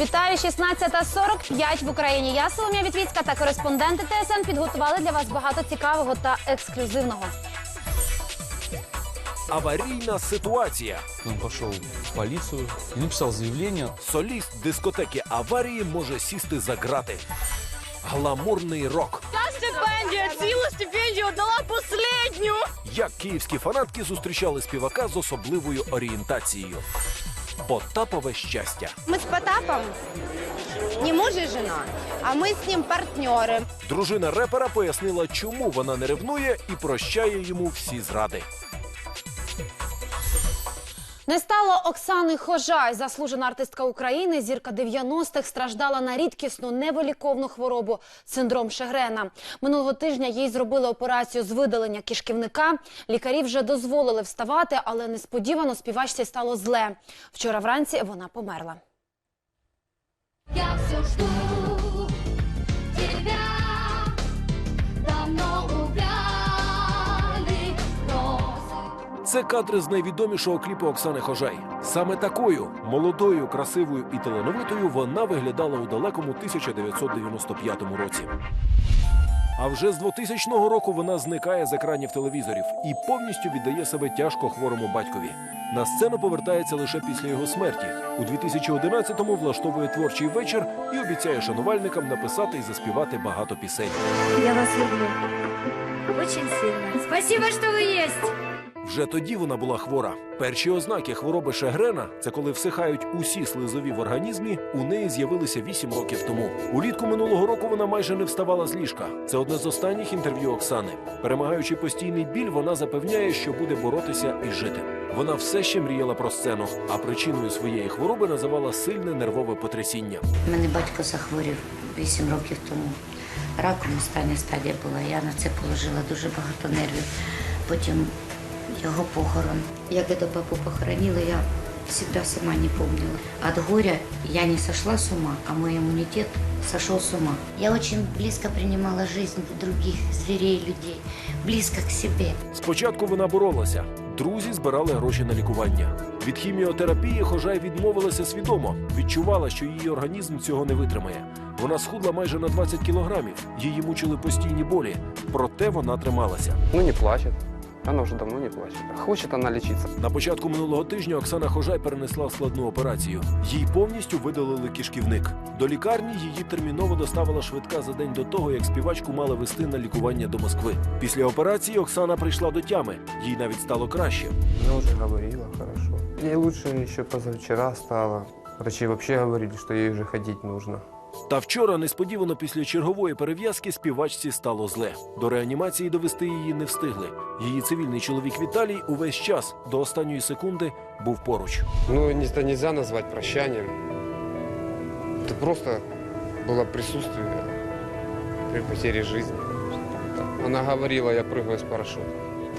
Вітаю 16.45 в Україні. Я Соломія Вітвіцька та кореспонденти ТСН підготували для вас багато цікавого та ексклюзивного. Аварійна ситуація. Он пошел в полицию и написал заявление. Соліст дискотеки аварії може сісти за грати. Гламурний рок. Та Стипендія, цілу стипендію дала последню. Як київські фанатки зустрічали співака з особливою орієнтацією. Потапове щастя. Мы с Потапом не муж и жена, а мы с ним партнеры. Дружина репера пояснила, чому вона не ревнує і прощає йому всі зради. Не стало Оксани Хожай, заслужена артистка України. Зірка 90-х страждала на рідкісну невиліковну хворобу синдром Шегрена. Минулого тижня їй зробили операцію з видалення кишківника. Лікарі вже дозволили вставати, але несподівано співачці стало зле. Вчора вранці вона померла. Я все жду Це кадри з найвідомішого кліпу Оксани Хожай. Саме такою молодою, красивою і талановитою вона виглядала у далекому 1995 році. А вже з 2000 року вона зникає з екранів телевізорів і повністю віддає себе тяжко хворому батькові. На сцену повертається лише після його смерті. У 2011-му влаштовує творчий вечір і обіцяє шанувальникам написати і заспівати багато пісень. Я вас люблю. Очень сильно. Спасибо, что вы есть. Вже тоді вона була хвора. Перші ознаки хвороби Шегрена це коли всихають усі слизові в організмі. У неї з'явилися 8 років тому. Улітку минулого року вона майже не вставала з ліжка. Це одне з останніх інтерв'ю Оксани. Перемагаючи постійний біль, вона запевняє, що буде боротися і жити. Вона все ще мріяла про сцену, а причиною своєї хвороби називала сильне нервове потрясіння. Мене батько захворів 8 років тому. Раком остання стадія була. Я на це положила дуже багато нервів. Потім його похорон. Як до папу похоронили, я всегда сама не помнила. От горя я не сошла с ума, а мой иммунитет сошел с ума. Я очень близко принимала жизнь других зверей, людей, близко к себе. Спочатку вона боролася. Друзі збирали гроші на лікування. Від хіміотерапії Хожай відмовилася свідомо. Відчувала, що її організм цього не витримає. Вона схудла майже на 20 кілограмів. Її мучили постійні болі. Проте вона трималася. Ну, не плачет. Она уже давно не плачет. Хочет она лечиться. На початку минулого тижня Оксана Хожай перенесла складну операцію. Їй повністю видалили кишківник. До лікарні її терміново доставила швидка за день до того, як співачку мали вести на лікування до Москви. Після операції Оксана прийшла до тями. Їй навіть стало краще. Она уже говорила хорошо. Ей лучше еще позавчера стало. Врачи вообще говорили, что ей уже ходить нужно. Та вчора несподівано після чергової перев'язки співачці стало зле. До реанімації довести її не встигли. Її цивільний чоловік Віталій увесь час до останньої секунди був поруч. Ну, не- это нельзя назвать прощанием. Это просто было присутствие при потере жизни. Она говорила, я прыгаю с парашюта.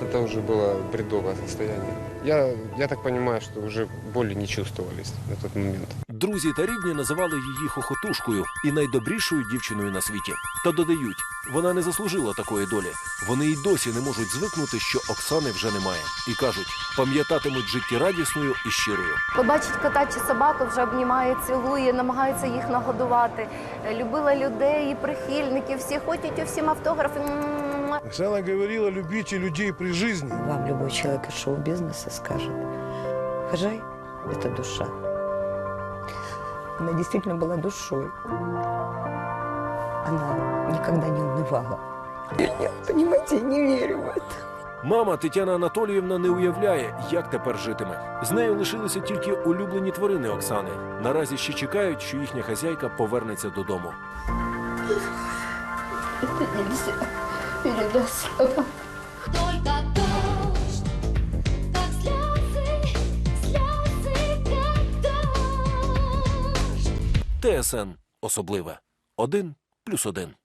Это уже было бредовое состояние. Я, я так понимаю, что уже боли не чувствовались на тот момент. Друзі та рідні називали її хохотушкою і найдобрішою дівчиною на світі. Та додають, вона не заслужила такої долі. Вони й досі не можуть звикнути, що Оксани вже немає. І кажуть, пам'ятатимуть життєрадісною і щирою. Побачить кота чи собаку, вже обнімає, цілує, намагається їх нагодувати. Любила людей і прихильників, всі хочуть у всім автографи. Оксана говорила, любите людей при жизни. Вам любой человек из шоу-бизнеса скажет, Хожай – это душа. Она действительно была душой. Она никогда не унывала. Я, понимаете, не верю в это. Мама Тетяна Анатоліївна не уявляє, як тепер житиме. З нею лишилися тільки улюблені тварини Оксани. Наразі ще чекають, що їхня хазяйка повернеться додому. Только ТСН особливе. Один плюс один.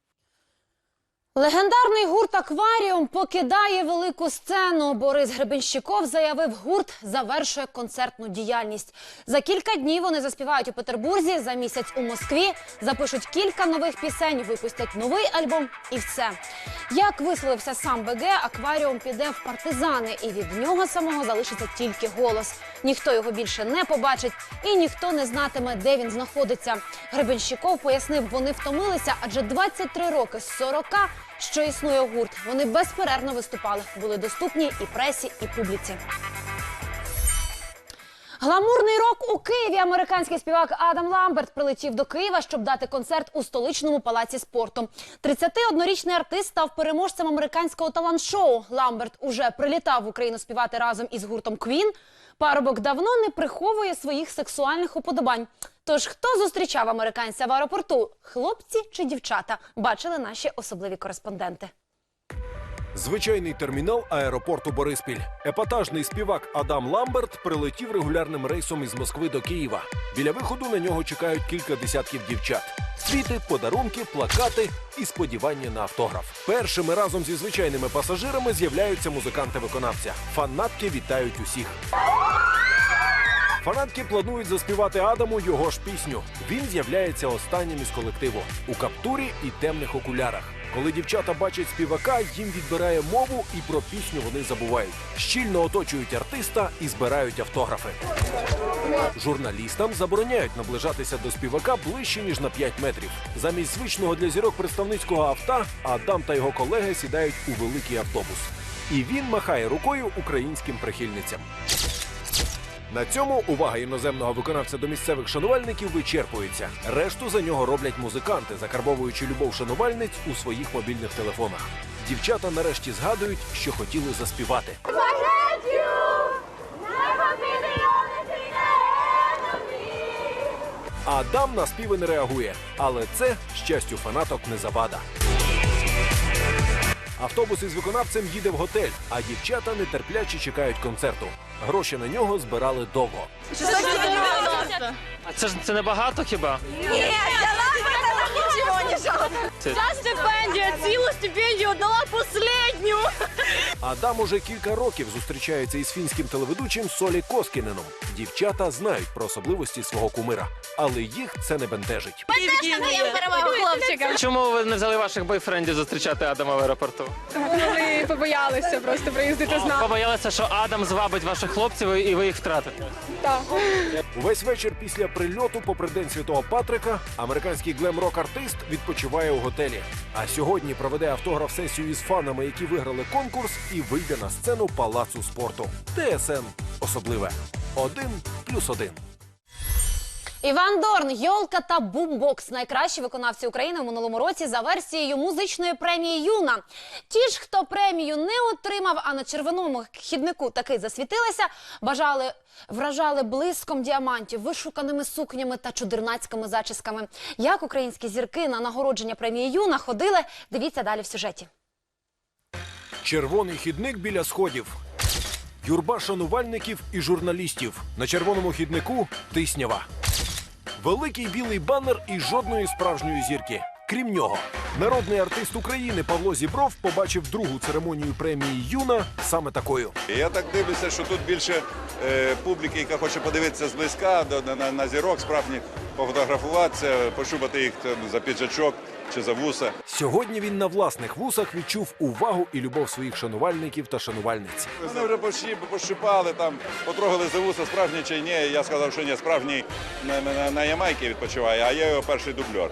Легендарний гурт Акваріум покидає велику сцену. Борис Гребенщиков заявив, гурт завершує концертну діяльність. За кілька днів вони заспівають у Петербурзі, за місяць у Москві, запишуть кілька нових пісень, випустять новий альбом і все. Як висловився сам БГ, акваріум піде в партизани, і від нього самого залишиться тільки голос. Ніхто його більше не побачить, і ніхто не знатиме, де він знаходиться. Гребенщиков пояснив, вони втомилися, адже 23 роки з 40, що існує гурт. Вони безперервно виступали, були доступні і пресі, і публіці. Гламурний рок у Києві. Американський співак Адам Ламберт прилетів до Києва, щоб дати концерт у столичному палаці спорту. 31-річний артист став переможцем американського талант-шоу. Ламберт уже прилітав в Україну співати разом із гуртом Квін. Парубок давно не приховує своїх сексуальних уподобань. Тож хто зустрічав американця в аеропорту? Хлопці чи дівчата? Бачили наші особливі кореспонденти. Звичайний термінал аеропорту Бориспіль. Епатажний співак Адам Ламберт прилетів регулярним рейсом із Москви до Києва. Біля виходу на нього чекають кілька десятків дівчат. Світи, подарунки, плакати і сподівання на автограф. Першими разом зі звичайними пасажирами з'являються музиканти-виконавця. Фанатки вітають усіх. Фанатки планують заспівати Адаму його ж пісню. Він з'являється останнім із колективу у каптурі і темних окулярах. Коли дівчата бачать співака, їм відбирає мову, і про пісню вони забувають. Щільно оточують артиста і збирають автографи. Журналістам забороняють наближатися до співака ближче ніж на 5 метрів. Замість звичного для зірок представницького авто Адам та його колеги сідають у великий автобус. І він махає рукою українським прихильницям. На цьому увага іноземного виконавця до місцевих шанувальників вичерпується. Решту за нього роблять музиканти, закарбовуючи любов шанувальниць у своїх мобільних телефонах. Дівчата нарешті згадують, що хотіли заспівати. Адам на співи не реагує, але це щастю фанаток не завада. Автобус із виконавцем їде в готель, а дівчата нетерпляче чекають концерту. Гроші на нього збирали довго. А це ж це небагато хіба? Вся стипендія, цілу стипендію дала последню. Адам уже кілька років зустрічається із фінським телеведучим Солі Коскіненом. Дівчата знають про особливості свого кумира, але їх це не бентежить. перевагу хлопчикам. Чому ви не взяли ваших бойфрендів зустрічати Адама в аеропорту? Ми побоялися просто приїздити з нами. Побоялися, що Адам звабить ваших хлопців і ви їх втратите. Увесь вечір після прильоту, попри день святого Патрика, американський глем-рок артист відпочиває у готелі. А сьогодні проведе автограф-сесію із фанами, які виграли конкурс, і вийде на сцену палацу спорту. ТСН особливе. Один плюс один. Іван Дорн, Йолка та Бумбокс найкращі виконавці України в минулому році за версією музичної премії Юна. Ті ж, хто премію не отримав, а на червоному хіднику таки засвітилися, бажали вражали блиском діамантів, вишуканими сукнями та чудернацькими зачісками. Як українські зірки на нагородження премії Юна ходили, дивіться далі в сюжеті. Червоний хідник біля сходів. Юрба шанувальників і журналістів. На червоному хіднику тиснява. Великий білий банер і жодної справжньої зірки. Крім нього, народний артист України Павло Зібров побачив другу церемонію премії Юна саме такою. Я так дивлюся, що тут більше е, публіки, яка хоче подивитися зблизька на, на, на зірок, справжні пофотографуватися, пошубати їх там, за піджачок чи за вуса. Сьогодні він на власних вусах відчув увагу і любов своїх шанувальників та шанувальниць. Вони вже пощі- пощипали, там, потрогали за вуса, справжній чи ні. Я сказав, що ні, справжній на, на, на Ямайці відпочиває, а я його перший дублер.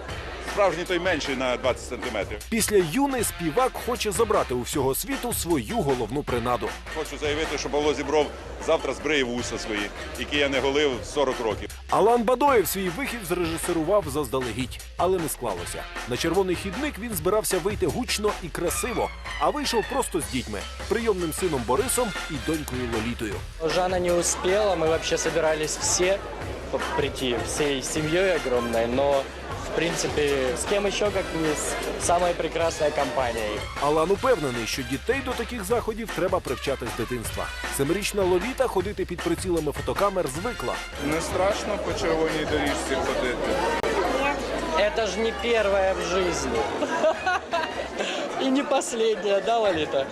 Справжній той менший на 20 сантиметрів. Після юни співак хоче забрати у всього світу свою головну принаду. Хочу заявити, що Павло Зібров завтра збриє вуса свої, які я не голив 40 років. Алан Бадоєв свій вихід зрежисерував заздалегідь, але не склалося. На червоний хідник він збирався вийти гучно і красиво, а вийшов просто з дітьми, прийомним сином Борисом і донькою Лолітою. Жанна не успела, мы вообще собирались все прийти, всей семьей огромной, но в принципе, с кем еще, как не с самой прекрасной компанией. Алан упевнений, що дітей до таких заходів треба привчати з дитинства. Семирічна Лоліта ходити під прицілами фотокамер звикла. Не страшно по червоній доріжці ходити. Это же не первая в жизни. И не последняя, да, Лолита?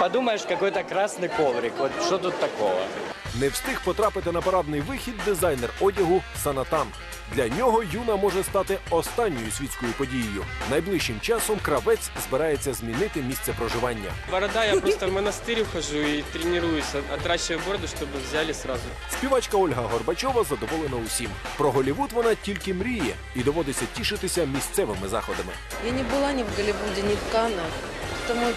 Подумаешь, какой-то красный коврик. Вот что тут такого? Не встиг потрапити на парадний вихід дизайнер одягу Санатан. Для нього юна може стати останньою світською подією. Найближчим часом кравець збирається змінити місце проживання. Борода, я просто в монастырь ухожу и тренируюсь, от- отращиваю бороду, чтобы взяли сразу. Співачка Ольга Горбачова задоволена усім. Про Голівуд вона тільки мріє і доводиться тішитися місцевими заходами. Я не была ни в Голливуде, ни в Каннах, потому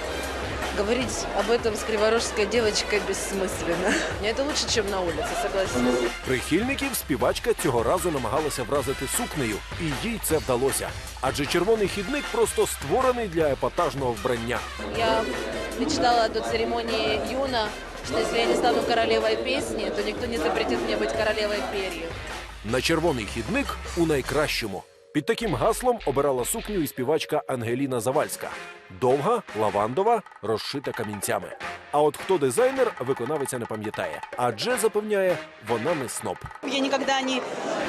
говорить об этом с криворожской девочкой бессмысленно. Это лучше, чем на улице, согласен. Прихильників співачка цього разу намагалася вразити сукнею, і їй це вдалося. Адже червоний хідник просто створений для епатажного вбрання. Я мечтала до церемонии Юна, что если я не стану королевой песни, то никто не запретит мне быть королевой перьев. На червоний хідник у найкращому. Під таким гаслом обирала сукню і співачка Ангеліна Завальська. Довга, лавандова, розшита камінцями. А от хто дизайнер, виконавиця не пам'ятає. Адже запевняє, вона не сноб. Я ніколи не,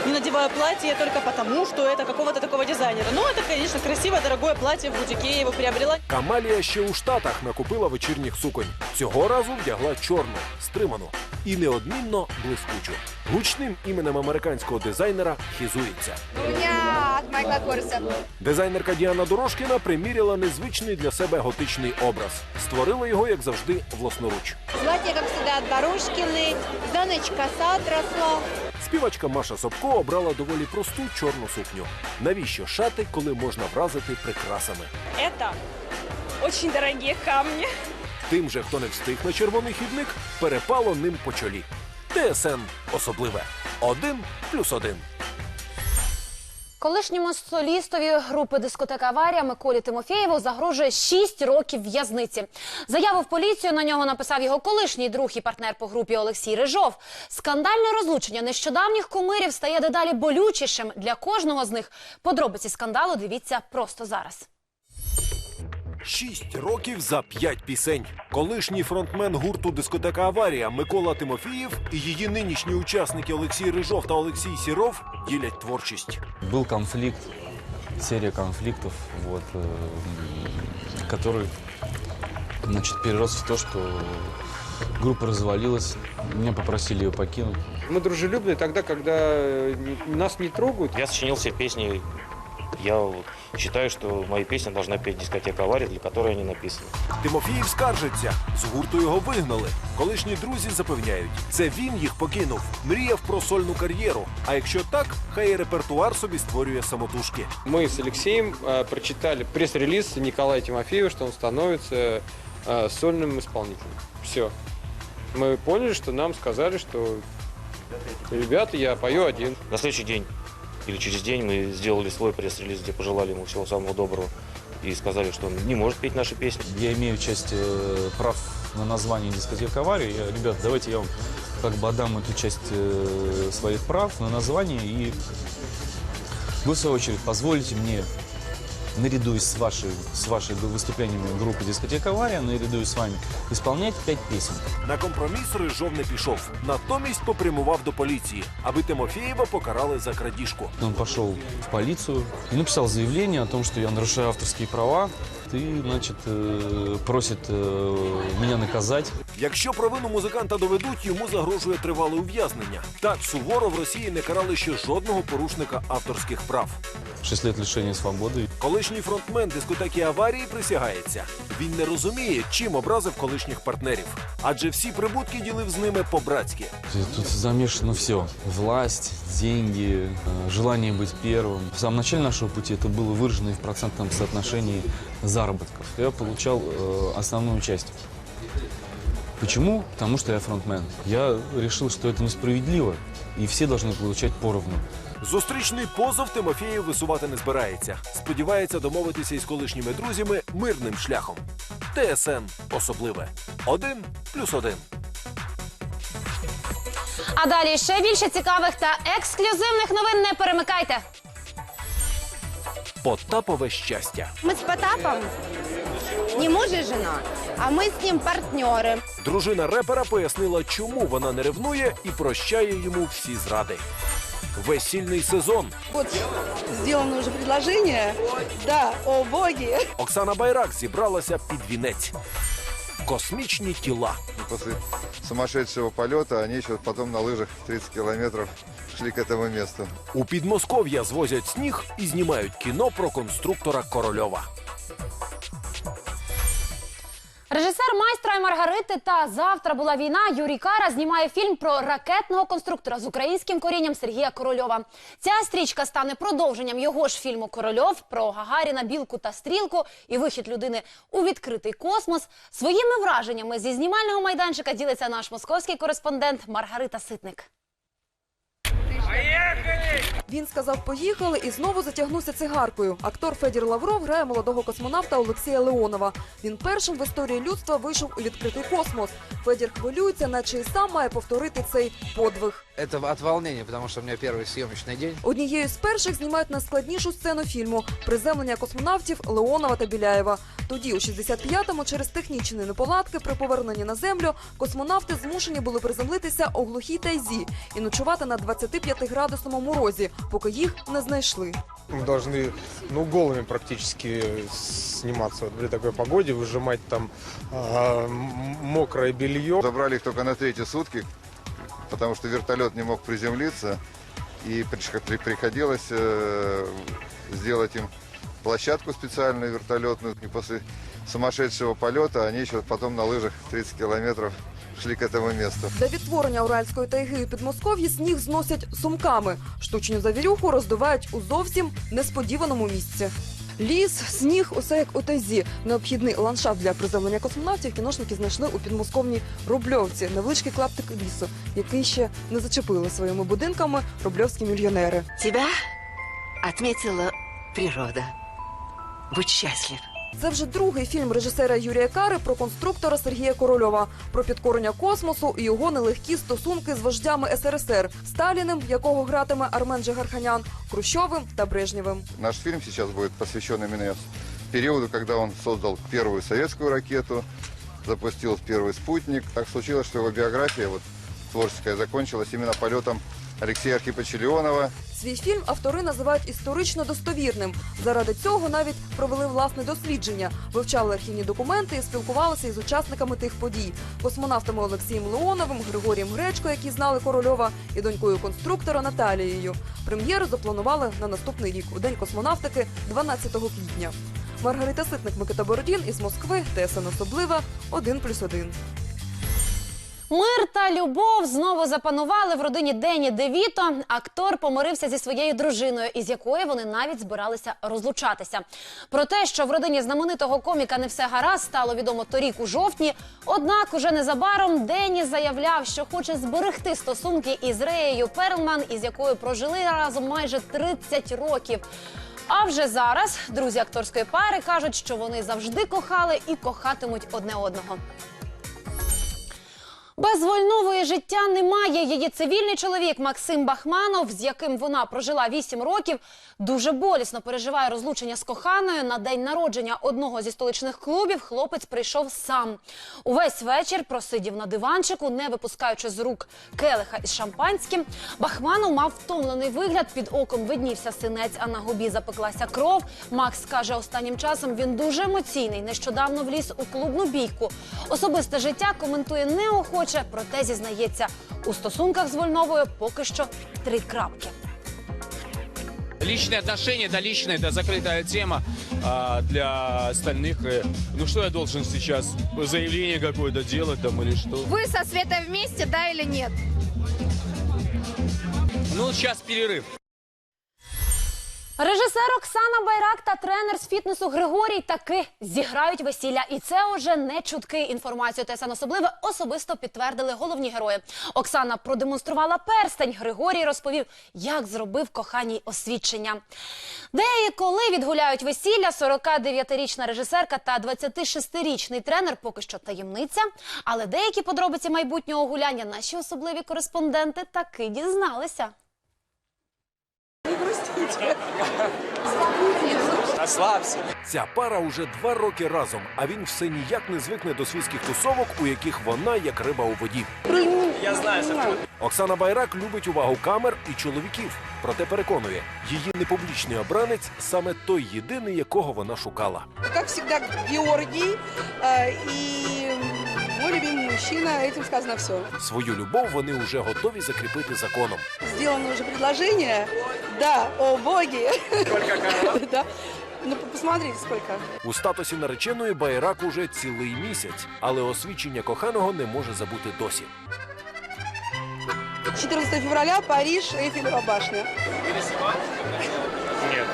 не надеваю платье только потому, что это какого-то такого дизайнера. Но это, конечно, красивое, дорогое платье в бутике, я его приобрела. Камалія ще у Штатах накупила вечірніх суконь. Цього разу вдягла чорну, стриману і неодмінно блискучу. Гучним іменем американського дизайнера хізується. Меня от Майкла Корса. Дизайнерка Діана Дорошкіна приміряла незвичний для себе готичний образ. Створила його, як завжди, власноруч. Платье, как всегда, от Дорожкиной. За ночь коса отросла. Співачка Маша Собко обрала доволі просту чорну сукню. Навіщо шати, коли можна вразити прикрасами? Це очень дорогі камні. Тим же, хто не встиг на червоний хідник, перепало ним по чолі. ТСН особливе. Один плюс один. Колишньому солістові групи дискотека Аварія Миколі Тимофєєву загрожує 6 років в'язниці. Заяву в поліцію на нього написав його колишній друг і партнер по групі Олексій Рижов. Скандальне розлучення нещодавніх кумирів стає дедалі болючішим для кожного з них. Подробиці скандалу дивіться просто зараз. Шість років за п'ять пісень. Колишній фронтмен гурту дискотека Аварія Микола Тимофієв і її нинішні учасники Олексій Рижов та Олексій Сіров ділять творчість. Был конфликт, серия конфликтов, вот, э, м, который значит, перерос в то, что группа развалилась, меня попросили ее покинуть. Мы дружелюбны тогда, когда э, не- нас не трогают. Я сочинил все песни. Я вот считаю, что мои песни должна петь дискотека авария, для которой они написаны. Тимофієв скаржиться. З гурту його вигнали. Колишні друзі запевняють, це він їх покинув, мріяв про сольну кар'єру. А якщо так, хай і репертуар собі створює самотужки. Мы с Алексеем э, прочитали пресс-релиз Николая Тимофеева, что он становится э, сольным исполнителем. Все. Мы поняли, что нам сказали, что ребята, я пою один. На следующий день или через день мы сделали свой пресс-релиз, где пожелали ему всего самого доброго и сказали, что он не может петь наши песни. Я имею часть э, прав на название дискотека аварии. Я, ребят, давайте я вам как бы отдам эту часть э, своих прав на название, и вы, в свою очередь, позволите мне наряду с вашей, с вашими выступлениями группы «Дискотека Авария», наряду с вами исполнять пять песен. На компроміс Рижов не пішов. Натомість попрямував до поліції, аби Тимофєєва покарали за крадіжку. Он пошел в полицию и написал заявление о том, что я нарушаю авторские права Ты, значит, э, просит э, меня наказать. Якщо провину музиканта доведуть, йому загрожує тривале ув'язнення. Так суворо в Росії не карали ще жодного порушника авторських прав. 6 лет лишения свободы. Колишній фронтмен дискотеки аварії присягається. Він не розуміє, чим образив колишніх партнерів, адже всі прибутки ділив з ними по-братськи. Тут замешано все. Власть, деньги, э, желание быть первым. В самом начале нашего пути это было выражено и в процентном соотношении заработков. Я получал э, основную часть. Почему? Потому что я фронтмен. Я решил, что это несправедливо, и все должны получать поровну. Зустрічний позов Тимофєєв висувати не збирається. Сподівається домовитися із колишніми друзями мирним шляхом. ТСН особливе. Один плюс один. А далі ще більше цікавих та ексклюзивних новин не перемикайте. Потапове щастя. Мы с Потапом не муж и жена, а мы с ним партнеры. Дружина репера пояснила, чому вона не ревнує і прощає йому всі зради. Весільний сезон. Вот сделано уже предложение. Да, о боги. Оксана Байрак зібралася під вінець. космічні тіла. Після сумасшедшого польоту вони ще потом на лыжах 30 кілометрів йшли к этому месту. У Підмосков'я звозять сніг і знімають кіно про конструктора Корольова. Режисер майстра і Маргарити та завтра була війна. Юрій Кара знімає фільм про ракетного конструктора з українським корінням Сергія Корольова. Ця стрічка стане продовженням його ж фільму Корольов про Гагаріна, білку та стрілку і вихід людини у відкритий космос. Своїми враженнями зі знімального майданчика ділиться наш московський кореспондент Маргарита Ситник. Він сказав поїхали і знову затягнувся цигаркою. Актор Федір Лавров грає молодого космонавта Олексія Леонова. Він першим в історії людства вийшов у відкритий космос. Федір хвилюється, наче і сам має повторити цей подвиг. Это от волнения, потому что у меня первый съемочный день. Однією з перших знімають найскладнішу сцену фільму приземлення космонавтів Леонова та Біляєва. Тоді, у 65-му, через технічні неполадки при поверненні на землю космонавти змушені були приземлитися у глухій тайзі і ночувати на 25-градусному морозі, поки їх не знайшли. Мы должны, ну, голыми практически сниматься вот при такой погоде, выжимать там а, м- мокрое белье. Забрали их только на третьи сутки, потому что вертолет не мог приземлиться. И приш- при- приходилось э, сделать им площадку специальную вертолетную. И после сумасшедшего полета они еще потом на лыжах 30 километров шли к этому месту. Для відтворення Уральської тайги у Підмосков'ї сніг зносять сумками. Штучну завірюху роздувають у зовсім несподіваному місці. Ліс, сніг, усе як у тазі. Необхідний ландшафт для приземлення космонавтів кіношники знайшли у підмосковній Рубльовці, невеличкий клаптик лісу, який ще не зачепили своїми будинками рубльовські мільйонери. Тебя отметила природа. Будь счастлив. Це вже другий фільм режисера Юрія Кари про конструктора Сергія Корольова, про підкорення космосу і його нелегкі стосунки з вождями СРСР Сталіним, якого гратиме Армен Джигарханян, Хрущовим та Брежнєвим. Наш фильм сейчас будет посвящен именно периоду, когда он создал первую советскую ракету, запустил первый спутник. Так случилось, что его биография вот, творческая закончилась именно полетом Алексея Архиповича Леонова. Свій фільм автори називають історично достовірним. Заради цього навіть провели власне дослідження, вивчали архівні документи і спілкувалися із учасниками тих подій, космонавтами Олексієм Леоновим, Григорієм Гречко, які знали Корольова, і донькою конструктора Наталією. Прем'єру запланували на наступний рік у день космонавтики 12 квітня. Маргарита Ситник, Микита Бородін із Москви, ТСН особлива 1+,1. Мир та любов знову запанували в родині Дені Девіто. Актор помирився зі своєю дружиною, із якою вони навіть збиралися розлучатися. Про те, що в родині знаменитого коміка не все гаразд, стало відомо торік у жовтні. Однак, уже незабаром Дені заявляв, що хоче зберегти стосунки із Реєю Перлман, із якою прожили разом майже 30 років. А вже зараз друзі акторської пари кажуть, що вони завжди кохали і кохатимуть одне одного. Без вольнової життя немає. Її цивільний чоловік Максим Бахманов, з яким вона прожила 8 років, дуже болісно переживає розлучення з коханою. На день народження одного зі столичних клубів хлопець прийшов сам. Увесь вечір просидів на диванчику, не випускаючи з рук келиха із шампанським. Бахманов мав втомлений вигляд, під оком виднівся синець, а на губі запеклася кров. Макс каже, останнім часом він дуже емоційний. Нещодавно вліз у клубну бійку. Особисте життя коментує неохоче, проте зізнається, у стосунках з Вольновою поки що три крапки. Личные отношения, это личная, это закрытая тема а, для остальных. э, Ну что я должен сейчас, заявление какое-то делать там или что? Вы со Светой вместе, да или нет? Ну, сейчас перерыв. Режисер Оксана Байрак та тренер з фітнесу Григорій таки зіграють весілля. І це уже не чутки. Інформацію ТСН особливе особисто підтвердили головні герої. Оксана продемонструвала перстень. Григорій розповів, як зробив коханій освідчення. Де і коли відгуляють весілля, 49-річна режисерка та 26-річний тренер поки що таємниця. Але деякі подробиці майбутнього гуляння наші особливі кореспонденти таки дізналися. Расслабься. Ця пара уже два роки разом, а він все ніяк не звикне до світських тусовок, у яких вона як риба у воді. Я знаю, що Оксана Байрак любить увагу камер і чоловіків Проте переконує, її непублічний обранець саме той єдиний, якого вона шукала. Как всегда, Георгий. э, И мой любимый мужчина, этим сказано все. Свою любов вони вже готові закріпити законом. Сделано уже предложение. Да, о боги. Да. Ну, по- посмотрите, сколько. У статусі нареченої Байрак уже цілий місяць, але освідчення коханого не може забути досі. 14 февраля, Париж, Эйфелева башня. Нет,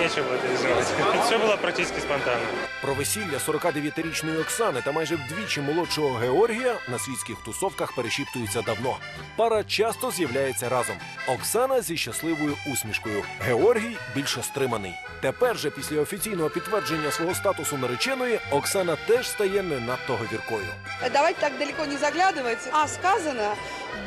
нечего переживать. Все было практически спонтанно. Про весілля 49-річної Оксани та майже вдвічі молодшого Георгія на світських тусовках перешіптуються давно. Пара часто з'являється разом. Оксана зі щасливою усмішкою. Георгій більше стриманий. Тепер же, після офіційного підтвердження свого статусу нареченої, Оксана теж стає не надто говіркою. Давайте так далеко не заглядывать. А, сказано,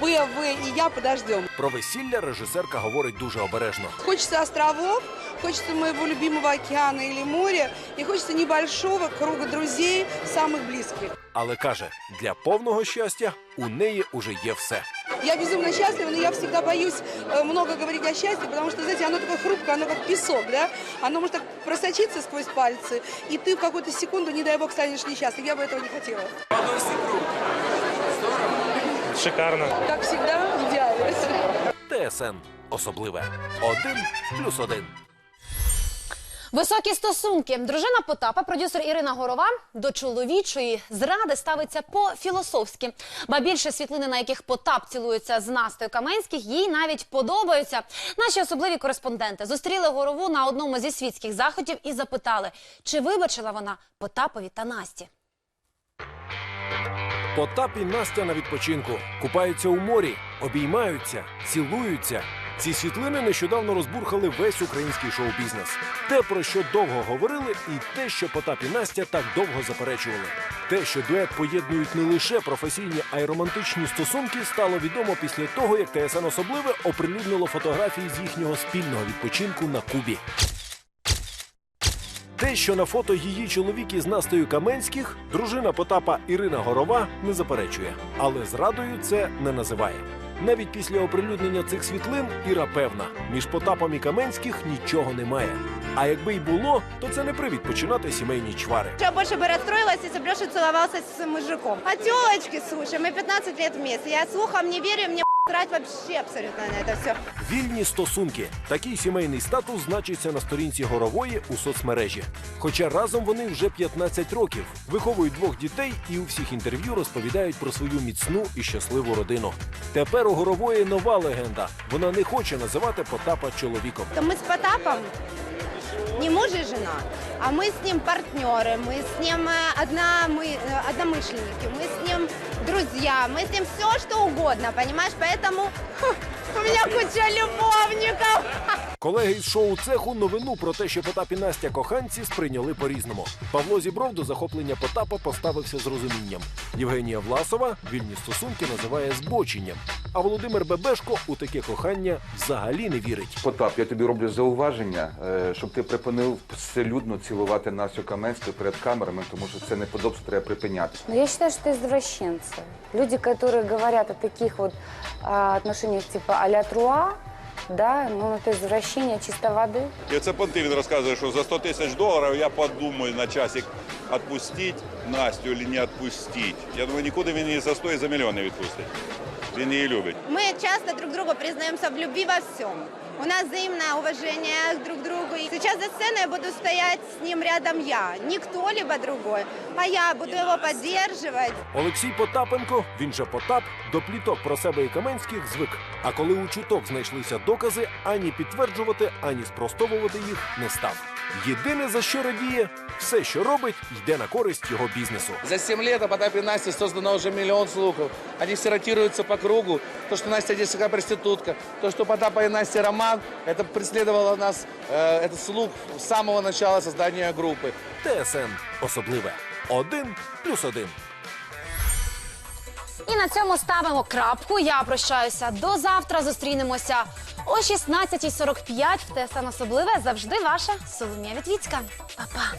Б, В и я подождем. Про весілля режисерка говорить дуже обережно. Хочется островов, хочется моего любимого океана или моря, и хочется небольшого круга друзей, самых близких. Але каже, для повного щастя у неї уже є все. Я безумно счастлива, но я всегда боюсь э, много говорить о счастье, потому что, знаете, оно такое хрупкое, оно как песок, да? Оно может так просочиться сквозь пальцы, и ты в какую-то секунду, не дай бог, станешь несчастлив. Я бы этого не хотела. Шикарно. Как всегда, в идеале. ТСН особливе. Один плюс один. Високі стосунки. Дружина Потапа, продюсер Ірина Горова, до чоловічої зради ставиться по-філософськи. Ба більше світлини, на яких Потап цілується з Настою Каменських, їй навіть подобаються. Наші особливі кореспонденти зустріли Горову на одному зі світських заходів і запитали, чи вибачила вона Потапові та Насті. Потап і Настя на відпочинку купаються у морі, обіймаються, цілуються. Ці світлини нещодавно розбурхали весь український шоу-бізнес. Те, про що довго говорили, і те, що Потап і Настя так довго заперечували. Те, що дует поєднують не лише професійні, а й романтичні стосунки, стало відомо після того, як ТСН особливе оприлюднило фотографії з їхнього спільного відпочинку на Кубі. Те, що на фото її чоловік із Настею Каменських, дружина Потапа Ірина Горова не заперечує, але зрадою це не називає. Навіть після оприлюднення цих світлин Іра певна, між Потапом і Каменських нічого немає. А якби й було, то це не привід починати сімейні чвари. Я больше бы расстроилась, если бы Леша целовался с мужиком. А телочки, слушай, мы 15 лет вместе. Я слухам не верю, мне срать вообще абсолютно на это все. Вільні стосунки. Такий сімейний статус значиться на сторінці горової у соцмережі. Хоча разом вони вже 15 років, виховують двох дітей і у всіх інтерв'ю розповідають про свою міцну і щасливу родину. Тепер у горової нова легенда. Вона не хоче називати Потапа чоловіком. То мы с Потапом не муж и жена, а мы с ним партнеры, мы с ним э, одна, мы, э, одномышленники, мы с ним друзья, мы с ним все что угодно, понимаешь? Поэтому у меня куча любовников. Колеги із шоу цеху новину про те, що Потап і Настя коханці сприйняли по-різному. Павло Зібров до захоплення Потапа поставився з розумінням. Євгенія Власова вільні стосунки називає збоченням. А Володимир Бебешко у таке кохання взагалі не вірить. Потап, я тобі роблю зауваження, е, щоб ти припинив вселюдно цілувати Настю Каменську перед камерами, тому що це неподобство треба припиняти. Но я считаю, что извращенцы. Люди, которые говорят о таких вот а, отношениях типа а-ля Труа, да, ну это извращение чистой воды. І це понти він розказує, що за 100 тисяч доларів я подумаю на часик, відпустити Настю чи не відпустити. Я думаю, нікуди він її за 100 і за мільйон не відпустить. Він її любить. Мы часто друг другу признаемся в любви во всем. У нас взаимное уважение друг к другу. И Сейчас за сценой буду стоять с ним рядом я, не кто-либо другой, а я буду его поддерживать. Олексій Потапенко, він же Потап, до пліток про себе і Каменських звик. А коли у чуток знайшлися докази, ані підтверджувати, ані спростовувати їх не став. Єдине за що радіє, все, що робить, йде на користь його бізнесу. За 7 лет о Потапе и Насте создано уже миллион слухов. Они все ротируются по кругу. То, что Настя детская проститутка, то, что Потапа и Настя роман, это преследовало нас, э, этот слух с самого начала создания группы. ТСН особливе. Один плюс один. І на цьому ставимо крапку. Я прощаюся до завтра. Зустрінемося о 16.45 в ТСН особливе. Завжди ваша Соломія Вітвіцька. Па-па.